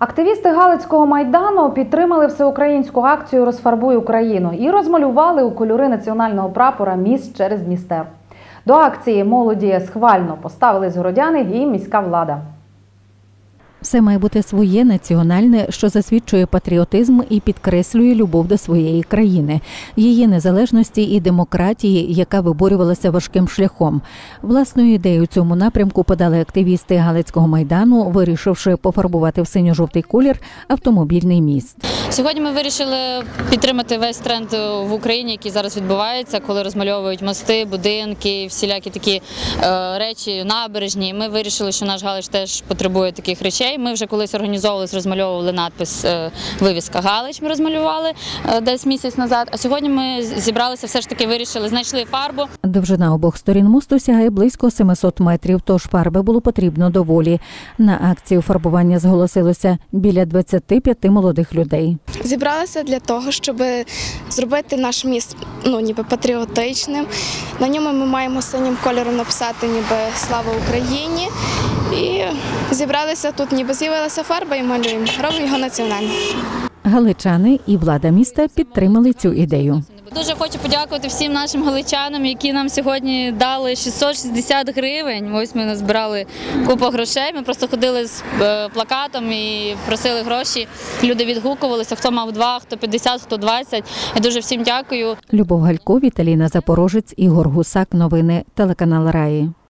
Активісти Галицького майдану підтримали всеукраїнську акцію Розфарбуй Україну і розмалювали у кольори національного прапора міст через Дністер. До акції молоді схвально поставились городяни і міська влада. Все має бути своє національне, що засвідчує патріотизм і підкреслює любов до своєї країни, її незалежності і демократії, яка виборювалася важким шляхом. Власною ідею цьому напрямку подали активісти Галицького майдану, вирішивши пофарбувати в синьо-жовтий колір автомобільний міст. Сьогодні ми вирішили підтримати весь тренд в Україні, який зараз відбувається, коли розмальовують мости, будинки, всілякі такі е, речі, набережні. Ми вирішили, що наш Галич теж потребує таких речей. Ми вже колись організовувалися, розмальовували надпис е, Вивіска Галич. Ми розмалювали е, десь місяць назад. А сьогодні ми зібралися, все ж таки вирішили, знайшли фарбу. Довжина обох сторін мосту сягає близько 700 метрів, тож фарби було потрібно доволі. На акцію фарбування зголосилося біля 25 молодих людей. Зібралися для того, щоб зробити наш міст ну, ніби патріотичним. На ньому ми маємо синім кольором написати ніби Слава Україні. Зібралися тут, ніби з'явилася фарба і малюємо. Робимо його національним. Галичани і влада міста підтримали цю ідею. Дуже хочу подякувати всім нашим галичанам, які нам сьогодні дали 660 гривень. Ось ми назбирали купу грошей. Ми просто ходили з е, плакатом і просили гроші. Люди відгукувалися, хто мав два, хто 50, хто 20. Я дуже всім дякую. Любов Галько, Віталіна Запорожець, Ігор Гусак. Новини телеканал Раї.